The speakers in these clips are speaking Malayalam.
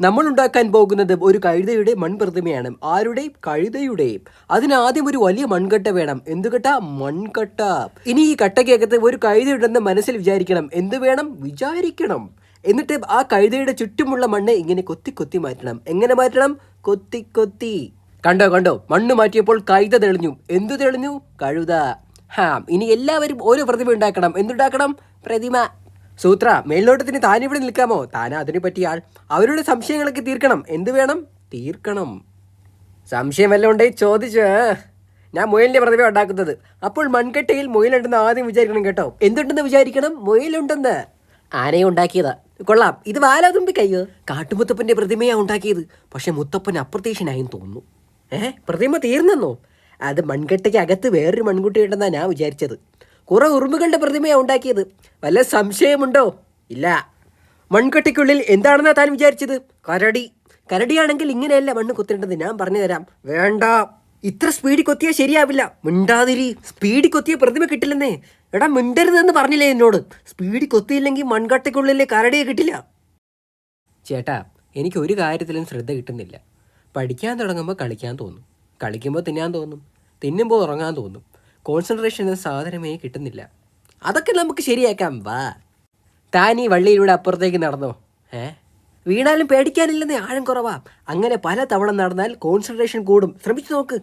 നമ്മൾ ഉണ്ടാക്കാൻ പോകുന്നത് ഒരു കഴുതയുടെ മൺപ്രതിമയാണ്. ആരുടെ? കഴുതയുടെ അതിനാദ്യം ഒരു വലിയ മൺകട്ട വേണം. എന്ത് കട്ട മൺകട്ട. ഇനി ഈ കട്ടയ്ക്കകത്ത് ഒരു കഴുതയുണ്ടെന്ന് മനസ്സിൽ വിചാരിക്കണം. എന്ത് വേണം? വിചാരിക്കണം. എന്നിട്ട് ആ കഴുതയുടെ ചുറ്റുമുള്ള മണ്ണ് ഇങ്ങനെ കൊത്തി കൊത്തി മാറ്റണം. എങ്ങനെ മാറ്റണം? കൊത്തി കൊത്തി. കണ്ടോ കണ്ടോ? മണ്ണ് മാറ്റിയപ്പോൾ കഴുത തെളിഞ്ഞു. എന്തു തെളിഞ്ഞു? കഴുത. ഹാ ഇനി എല്ലാവരും ഓരോ പ്രതിമ ഉണ്ടാക്കണം. എന്തുണ്ടാക്കണം? പ്രതിമ. സൂത്ര മേൽനോട്ടത്തിന് താൻ ഇവിടെ നിൽക്കാമോ? താൻ അതിനെ പറ്റിയാൽ അവരുടെ സംശയങ്ങളൊക്കെ തീർക്കണം. എന്ത് വേണം? തീർക്കണം. സംശയം വല്ലതും ഉണ്ടെങ്കിൽ ചോദിച്ചു ഞാൻ മുയലിന്റെ പ്രതിഭ ഉണ്ടാക്കുന്നത്. അപ്പോൾ മൺകെട്ടയിൽ മുയലുണ്ടെന്ന് ആദ്യം വിചാരിക്കണം കേട്ടോ. എന്തുണ്ടെന്ന് വിചാരിക്കണം? മുയലുണ്ടെന്ന്. ആനയെ ഉണ്ടാക്കിയതാ. കൊള്ളാം. ഇത് വാലാതുമ്പി കയ്യോ. കാട്ടുമുത്തപ്പന്റെ പ്രതിമയാ ഉണ്ടാക്കിയത്. പക്ഷെ മുത്തപ്പൻ അപ്രത്യക്ഷനായെന്ന് തോന്നുന്നു. ഏഹ് പ്രതിമ തീർന്നെന്നോ? അത് മൺകട്ടയ്ക്ക് അകത്ത് വേറൊരു മൺകുട്ടി ഉണ്ടെന്നാ ഞാൻ വിചാരിച്ചത്. കുറെ ഉറുമ്പുകളുടെ പ്രതിമയാണ് ഉണ്ടാക്കിയത്. വല്ല സംശയമുണ്ടോ? ഇല്ല. മൺകട്ടിക്കുള്ളിൽ എന്താണെന്നാ താൻ വിചാരിച്ചത്? കരടി. കരടിയാണെങ്കിൽ ഇങ്ങനെയല്ല മണ്ണ് കുത്തേണ്ടത്. ഞാൻ പറഞ്ഞു തരാം. വേണ്ട. ഇത്ര സ്പീഡിൽ കൊത്തിയാൽ ശരിയാവില്ല. മിണ്ടാതിരി. സ്പീഡിൽ കൊത്തിയ പ്രതിമ കിട്ടില്ലെന്നേ. എടാ മിണ്ടരുതെന്ന് പറഞ്ഞില്ലേ എന്നോട്? സ്പീഡിൽ കൊത്തിയില്ലെങ്കിൽ മൺകട്ടയ്ക്കുള്ളിലെ കരടിയെ കിട്ടില്ല. ചേട്ടാ എനിക്ക് ഒരു കാര്യത്തിലും ശ്രദ്ധ കിട്ടുന്നില്ല. പഠിക്കാൻ തുടങ്ങുമ്പോൾ കളിക്കാൻ തോന്നും. കളിക്കുമ്പോൾ തിന്നാൻ തോന്നും. തിന്നുമ്പോൾ ഉറങ്ങാൻ തോന്നും. കോൺസെൻട്രേഷൻ എന്ന സാധനമേ കിട്ടുന്നില്ല. അതൊക്കെ നമുക്ക് ശരിയാക്കാം വാ. താൻ ഈ വള്ളിയിലൂടെ അപ്പുറത്തേക്ക് നടന്നോ? ഏ? വീണാലും പേടിക്കാനില്ലെന്ന് ആഴം കുറവാ. അങ്ങനെ പല തവണ നടന്നാൽ കോൺസെൻട്രേഷൻ കൂടും. ശ്രമിച്ചു നോക്ക്.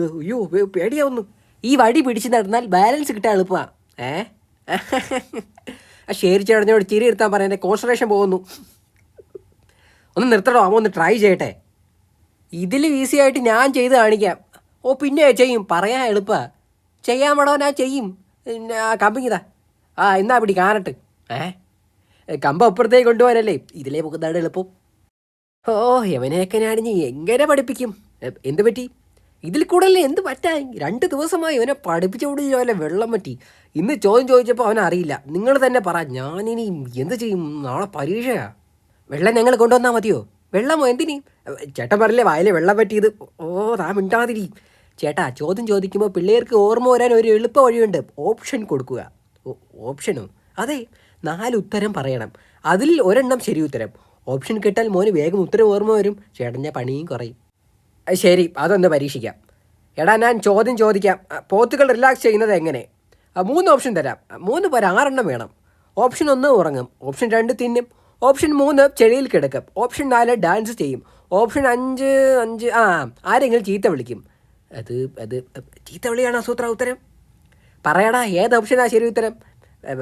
അയ്യോ പേടിയാവുന്നു. ഈ വടി പിടിച്ച് നടന്നാൽ ബാലൻസ് കിട്ടാൻ എളുപ്പമാ ഏ? ആ ശരി ചിരി ഇരുത്താൻ പറയാൻ കോൺസെൻട്രേഷൻ പോകുന്നു. ഒന്ന് നിർത്തണോ അമ്മ ഒന്ന് ട്രൈ ചെയ്യട്ടെ. ഇതിലും ഈസി ആയിട്ട് ഞാൻ ചെയ്ത് കാണിക്കാം. ഓ പിന്നെ ചെയ്യും. പറയാൻ എളുപ്പാ. ചെയ്യാൻ ഞാൻ ചെയ്യും. കമ്പിങ്ങിതാ ആ എന്നാ പിടി കാണട്ട് ഏ? കമ്പ അപ്പുറത്തേക്ക് കൊണ്ടുപോകാനല്ലേ? ഇതിലേ പോകുന്നതാണ് എളുപ്പം. ഓ യവനെയൊക്കെ ഇനി എങ്ങനെ പഠിപ്പിക്കും? എന്ത് പറ്റി? ഇതിൽ കൂടുതലേ എന്ത് പറ്റാൻ രണ്ട് ദിവസമായി ഇവനെ പഠിപ്പിച്ചുകൊണ്ട് പോലെ വെള്ളം പറ്റി. ഇന്ന് ചോദ്യം ചോദിച്ചപ്പോൾ അവൻ അറിയില്ല. നിങ്ങൾ തന്നെ പറ ഞാനിനി എന്ത് ചെയ്യും? നാളെ പരീക്ഷയാ. വെള്ളം ഞങ്ങൾ കൊണ്ടുവന്നാൽ മതിയോ? വെള്ളമോ എന്തിനി? ചേട്ടൻ പറഞ്ഞില്ലേ വായിലെ വെള്ളം പറ്റിയത്? ഓ താ മിണ്ടാതിരി. ചേട്ടാ ചോദ്യം ചോദിക്കുമ്പോൾ പിള്ളേർക്ക് ഓർമ്മ വരാൻ ഒരു എളുപ്പ വഴിയുണ്ട്. ഓപ്ഷൻ കൊടുക്കുക. ഓപ്ഷനോ. അതെ നാല് ഉത്തരം പറയണം. അതിൽ ഒരെണ്ണം ശരി ഉത്തരം. ഓപ്ഷൻ കിട്ടാൽ മോന് വേഗം ഉത്തരം ഓർമ്മ വരും. ചേട്ടന്റെ പണിയും കുറയും. ശരി അതൊന്ന് പരീക്ഷിക്കാം. എടാ ഞാൻ ചോദ്യം ചോദിക്കാം. പോത്തുകൾ റിലാക്സ് ചെയ്യുന്നത് എങ്ങനെ? മൂന്ന് ഓപ്ഷൻ തരാം. മൂന്ന് പേര് ആറെണ്ണം വേണം. ഓപ്ഷൻ ഒന്ന് ഉറങ്ങും. ഓപ്ഷൻ രണ്ട് തിന്നും. ഓപ്ഷൻ മൂന്ന് ചെളിയിൽ കിടക്കും. ഓപ്ഷൻ നാല് ഡാൻസ് ചെയ്യും. ഓപ്ഷൻ അഞ്ച് അഞ്ച് ആ ആരെങ്കിലും ചീത്ത വിളിക്കും. അത് അത് ചീത്ത സൂത്ര ഉത്തരം? പറയടാ ഏത് ഓപ്ഷനാണ് ശരി ഉത്തരം?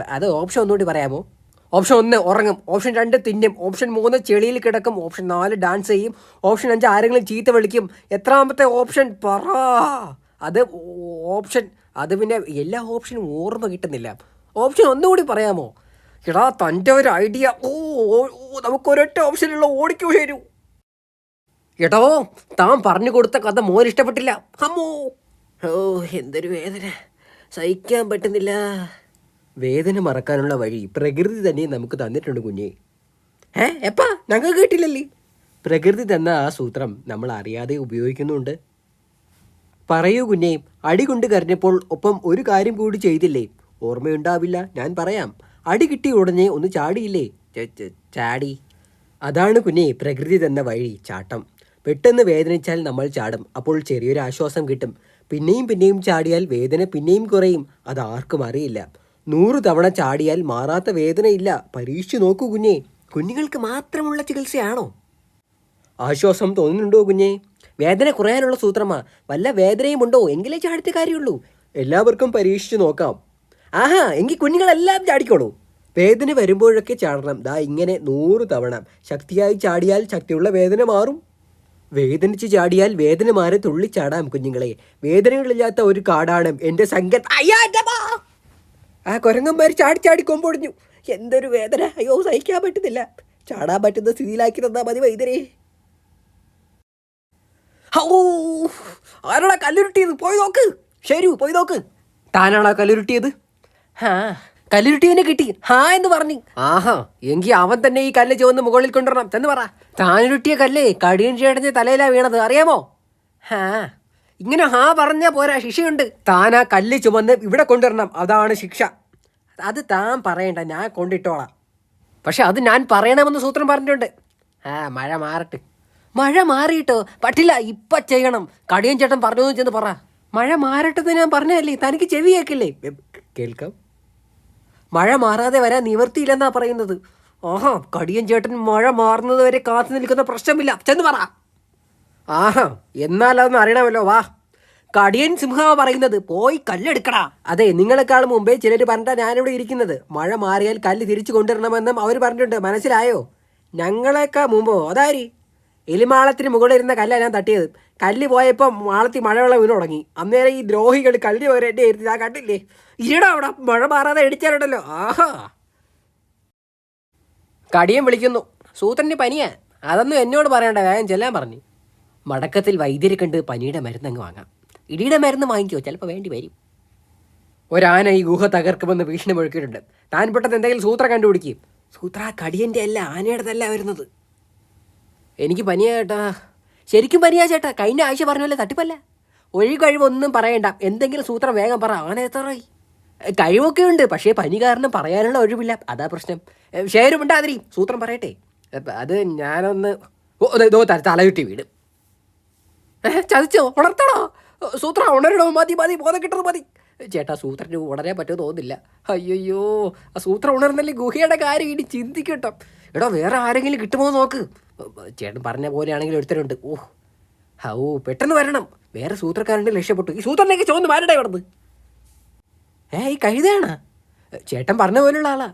അത് ഓപ്ഷൻ ഒന്നുകൂടി പറയാമോ? ഓപ്ഷൻ ഒന്ന് ഉറങ്ങും. ഓപ്ഷൻ രണ്ട് തിന്നും. ഓപ്ഷൻ മൂന്ന് ചെളിയിൽ കിടക്കും. ഓപ്ഷൻ നാല് ഡാൻസ് ചെയ്യും. ഓപ്ഷൻ അഞ്ച് ആരെങ്കിലും ചീത്ത വിളിക്കും. എത്രാമത്തെ ഓപ്ഷൻ പറ. അത് ഓപ്ഷൻ അത് പിന്നെ എല്ലാ ഓപ്ഷനും ഓർമ്മ കിട്ടുന്നില്ല. ഓപ്ഷൻ ഒന്നുകൂടി പറയാമോ? എടാ തന്റെ ഒരു ഐഡിയ ഓ നമുക്കൊരൊറ്റ ഓപ്ഷനുള്ള ഓടിക്കു വരൂ. എടോ താൻ പറഞ്ഞു കൊടുത്ത കഥ മോൻ ഇഷ്ടപ്പെട്ടില്ല. അമ്മോ. ഓ എന്തൊരു വേദന. സഹിക്കാൻ പറ്റുന്നില്ല. വേദന മറക്കാനുള്ള വഴി പ്രകൃതി തന്നെ നമുക്ക് തന്നിട്ടുണ്ട് കുഞ്ഞേ. ഏ എപ്പാ? ഞങ്ങൾ കേട്ടില്ലല്ലേ? പ്രകൃതി തന്ന ആ സൂത്രം നമ്മൾ അറിയാതെ ഉപയോഗിക്കുന്നുണ്ട്. പറയൂ കുഞ്ഞേ അടി കൊണ്ട് കരഞ്ഞപ്പോൾ ഒപ്പം ഒരു കാര്യം കൂടി ചെയ്തില്ലേ? ഓർമ്മയുണ്ടാവില്ല ഞാൻ പറയാം. അടി കിട്ടിയ ഉടനെ ഒന്ന് ചാടിയില്ലേ? ചാടി. അതാണ് കുഞ്ഞേ പ്രകൃതി തന്ന വഴി ചാട്ടം. പെട്ടെന്ന് വേദനിച്ചാൽ നമ്മൾ ചാടും. അപ്പോൾ ചെറിയൊരു ആശ്വാസം കിട്ടും. പിന്നെയും പിന്നെയും ചാടിയാൽ വേദന പിന്നെയും കുറയും. അത് ആർക്കും അറിയില്ല. നൂറ് തവണ ചാടിയാൽ മാറാത്ത വേദനയില്ല പരീക്ഷിച്ചു നോക്കൂ കുഞ്ഞെ. കുഞ്ഞുങ്ങൾക്ക് മാത്രമുള്ള ചികിത്സയാണോ? ആശ്വാസം തോന്നുന്നുണ്ടോ കുഞ്ഞേ? വേദന കുറയാനുള്ള സൂത്രമാ. വല്ല വേദനയും ഉണ്ടോ? എങ്കിലേ ചാടിത്തെ കാര്യമുള്ളൂ. എല്ലാവർക്കും പരീക്ഷിച്ചു നോക്കാം. ആഹാ എങ്കിൽ കുഞ്ഞുങ്ങളെല്ലാം ചാടിക്കോളൂ. വേദന വരുമ്പോഴൊക്കെ ചാടണം. ദാ ഇങ്ങനെ നൂറ് തവണ. ശക്തിയായി ചാടിയാൽ ശക്തിയുള്ള വേദന മാറും. വേദനിച്ച് ചാടിയാൽ വേദന മാറി തുള്ളിച്ചാടാം കുഞ്ഞുങ്ങളെ. വേദനകളില്ലാത്ത ഒരു കാടാണ് എന്റെ സംഘ! ആ കൊരങ്ങന്മാർ ചാടി ചാടി കൊമ്പൊടിഞ്ഞു. എന്തൊരു വേദന. അയ്യോ സഹിക്കാൻ പറ്റുന്നില്ല. ചാടാൻ പറ്റുന്ന സ്ഥിതിയിലാക്കി തന്നാ മതി വൈദ്യരെ! ആരാടാ കല്ലുരുട്ടിയത്? പോയി നോക്ക്. ശരി പോയി നോക്ക്. താനാണോ കല്ലുരുട്ടിയത്? ഹാ. കല്ലുരുട്ടിയവനെ കിട്ടി. ഹാ എന്ന് പറഞ്ഞു. ആഹാ എങ്കി അവൻ തന്നെ ഈ കല്ല് ചുവന്ന് മുകളിൽ കൊണ്ടുവരണം. ചെന്ന് പറ. താനുരുട്ടിയ കല്ലേ കടിയൻ ചേട്ടന്റെ തലയിലാ വീണത് അറിയാമോ? ഹാ ഇങ്ങനെ ഹാ പറഞ്ഞാ പോരാ ശിക്ഷയുണ്ട്. താൻ ആ കല്ല് ചുമന്ന് ഇവിടെ കൊണ്ടുവരണം അതാണ് ശിക്ഷ. അത് താൻ പറയണ്ട ഞാൻ കൊണ്ടിട്ടോളാം. പക്ഷെ അത് ഞാൻ പറയണമെന്ന് സൂത്രം പറഞ്ഞിട്ടുണ്ട്. ആ മഴ മാറട്ടെ. മഴ മാറിയിട്ടോ? പറ്റില്ല ഇപ്പം ചെയ്യണം. കടിയൻ ചേട്ടൻ പറഞ്ഞു ചെന്ന് പറ. മഴ മാറട്ടെന്ന് ഞാൻ പറഞ്ഞതല്ലേ? തനിക്ക് ചെവി കേൾക്കില്ലേ കേൾക്കാം. മഴ മാറാതെ വരാൻ നിവർത്തിയില്ലെന്നാ പറയുന്നത്. ആഹാ കടിയൻ ചേട്ടൻ മഴ മാറുന്നത് വരെ കാത്തു നിൽക്കുന്ന പ്രശ്നമില്ല. ചെന്ന് പറ. ആഹാ എന്നാൽ അതൊന്നും അറിയണമല്ലോ വാ. കടിയൻ സിംഹ പറയുന്നത് പോയി കല്ലെടുക്കടാ. അതെ നിങ്ങളെക്കാൾ മുമ്പേ ചിലർ പറഞ്ഞാ ഞാനിവിടെ ഇരിക്കുന്നത്. മഴ മാറിയാൽ കല്ല് തിരിച്ചു കൊണ്ടുവരണമെന്നും അവർ പറഞ്ഞിട്ടുണ്ട്. മനസ്സിലായോ? ഞങ്ങളെക്കാ മുമ്പോ അതാരി? എലിമാളത്തിന് മുകളിലിരുന്ന കല്ലാണ് ഞാൻ തട്ടിയത്. കല്ല് പോയപ്പോൾ മാളത്തി മഴവെള്ളം വീണ് തുടങ്ങി. അന്നേരം ഈ ദ്രോഹികൾ കല്ല് വരെ ആയിരുന്നു ഞാൻ കണ്ടില്ലേ? ഇരിടാ അവിടെ മഴ മാറാതെ ഇടിച്ചാലുണ്ടല്ലോ. ആഹാ. കടിയും വിളിക്കുന്നു. സൂത്രന് പനിയാ. അതൊന്നും എന്നോട് പറയണ്ട. വേഗം ചെല്ലാൻ പറഞ്ഞു. മടക്കത്തിൽ വൈദ്യരെ കണ്ട് പനിയുടെ മരുന്ന് അങ്ങ് വാങ്ങാം. ഇടിയുടെ മരുന്ന് വാങ്ങിക്കോ. ചിലപ്പോൾ വേണ്ടി വരും. ഒരാന ഈ ഗുഹ തകർക്കുമെന്ന് ഭീഷണി മുഴക്കിയിട്ടുണ്ട്. താൻ പെട്ടെന്ന് എന്തെങ്കിലും സൂത്ര കണ്ടുപിടിക്കും. സൂത്ര കടിയന്റെ അല്ല ആനയുടെതല്ല വരുന്നത്. എനിക്ക് പനിയാ ചേട്ടാ ശരിക്കും പനിയാ ചേട്ടാ. കഴിഞ്ഞ ആഴ്ച പറഞ്ഞല്ലേ തട്ടിപ്പല്ല. ഒഴി കഴിവൊന്നും പറയണ്ട. എന്തെങ്കിലും സൂത്രം വേഗം പറ. അങ്ങനെ എത്രയായി കഴിവൊക്കെ ഉണ്ട്. പക്ഷേ പനി കാരണം പറയാനുള്ള ഒഴിവില്ല. അതാ പ്രശ്നം. ഷെയറുമുണ്ടാതിരി സൂത്രം പറയട്ടെ. അത് ഞാനൊന്ന് ഓ തല തലയുട്ടി വീട്. ചതിച്ചോ? ഉണർത്തണോ? സൂത്ര ഉണരണോ മതി മതി ബോധം കിട്ടുന്നത് മതി. ചേട്ടാ സൂത്രന് ഉണരാൻ പറ്റുമോ തോന്നുന്നില്ല. അയ്യോ ആ സൂത്രം ഉണർന്നല്ലേ ഗുഹയുടെ കാര്യം ഇനി ചിന്തിക്കട്ടോ. എടോ വേറെ ആരെങ്കിലും കിട്ടുമോ നോക്ക്. ചേട്ടൻ പറഞ്ഞ പോലെയാണെങ്കിൽ ഒരുത്തരുണ്ട്. ഓ ഹൗ പെട്ടെന്ന് വരണം. വേറെ സൂത്രക്കാരന്റെ രക്ഷപ്പെട്ടു ഈ സൂത്രനേക്ക് ചോന്ന് മാരടേ ഇവിടുന്ന്. ഏ ഈ കഴുതയാണ്? ചേട്ടൻ പറഞ്ഞ പോലെയുള്ള ആളാ.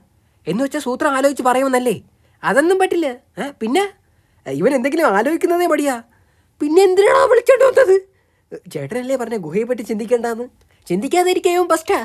എന്ന് വെച്ചാൽ സൂത്രം ആലോചിച്ച് പറയുമെന്നല്ലേ? അതൊന്നും പറ്റില്ല. ഏ പിന്നെ? ഇവൻ എന്തെങ്കിലും ആലോചിക്കുന്നതേ മടിയാ പിന്നെ എന്തിനാണോ വിളിച്ചോണ്ട് വന്നത്? ചേട്ടനല്ലേ പറഞ്ഞ ഗുഹയെ പറ്റി ചിന്തിക്കേണ്ടെന്ന് ചിന്തിക്കാതെ ഇരിക്കും ബസ്റ്റാ